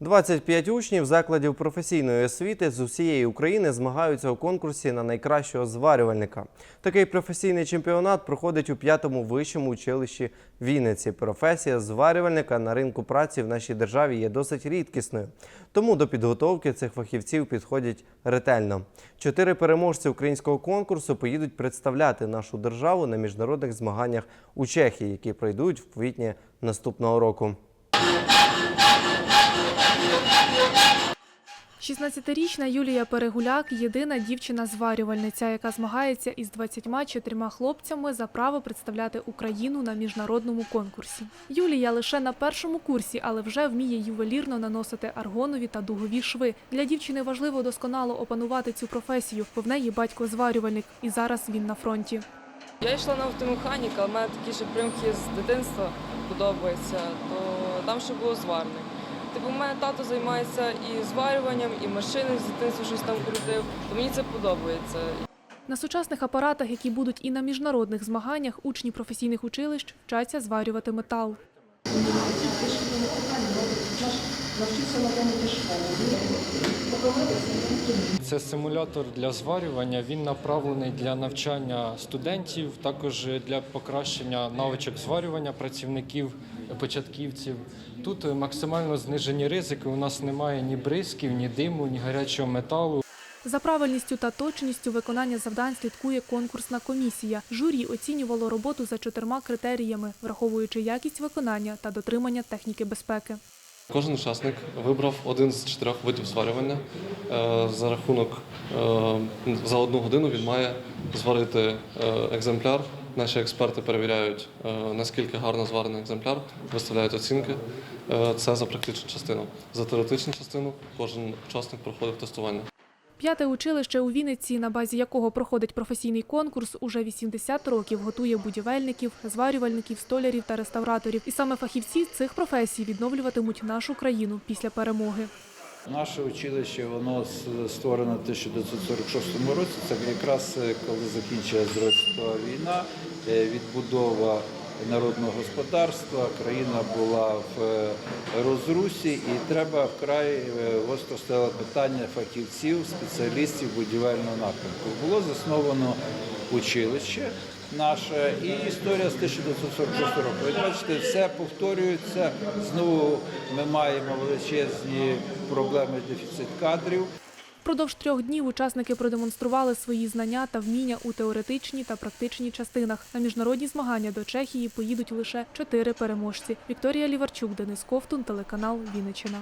25 учнів закладів професійної освіти з усієї України змагаються у конкурсі на найкращого зварювальника. Такий професійний чемпіонат проходить у п'ятому вищому училищі Вінниці. Професія зварювальника на ринку праці в нашій державі є досить рідкісною. Тому до підготовки цих фахівців підходять ретельно. Чотири переможці українського конкурсу поїдуть представляти нашу державу на міжнародних змаганнях у Чехії, які пройдуть в квітні наступного року. 16-річна Юлія Перегуляк – єдина дівчина-зварювальниця, яка змагається із 24 хлопцями за право представляти Україну на міжнародному конкурсі. Юлія лише на першому курсі, але вже вміє ювелірно наносити аргонові та дугові шви. Для дівчини важливо досконало опанувати цю професію, бо в неї батько зварювальник, і зараз він на фронті. Я йшла на автомеханіка, але мене такі ще примхи з дитинства подобаються, то там ще було зварник. Типу, в мене тато займається і зварюванням, і машини з дитинства щось там крутив, то мені це подобається. На сучасних апаратах, які будуть і на міжнародних змаганнях, учні професійних училищ вчаться зварювати метал. Це симулятор для зварювання. Він направлений для навчання студентів, також для покращення навичок зварювання працівників, початківців. Тут максимально знижені ризики. У нас немає ні бризків, ні диму, ні гарячого металу. За правильністю та точністю виконання завдань слідкує конкурсна комісія. Журі оцінювало роботу за чотирма критеріями, враховуючи якість виконання та дотримання техніки безпеки. Кожен учасник вибрав один з чотирьох видів зварювання. Е, За рахунок е, за одну годину він має зварити е, екземпляр. Наші експерти перевіряють, наскільки гарно зварений екземпляр, виставляють оцінки. Це за практичну частину. За теоретичну частину кожен учасник проходив тестування. П'яте училище у Вінниці, на базі якого проходить професійний конкурс, уже 80 років готує будівельників, зварювальників, столярів та реставраторів. І саме фахівці цих професій відновлюватимуть нашу країну після перемоги. Наше училище воно створено в 1946 році. Це якраз е, коли закінчилась Друга світова війна, е, відбудова народного господарства, країна була в е, розрусі, і треба вкрай е, гостро стояло питання фахівців, спеціалістів будівельного напрямку. Було засновано училище наше і історія з 1946 року. Ви бачите, все повторюється. Знову ми маємо величезні проблеми дефіцит кадрів. Впродовж трьох днів учасники продемонстрували свої знання та вміння у теоретичній та практичній частинах. На міжнародні змагання до Чехії поїдуть лише чотири переможці. Вікторія Ліварчук, Денис Ковтун, телеканал Вінниччина.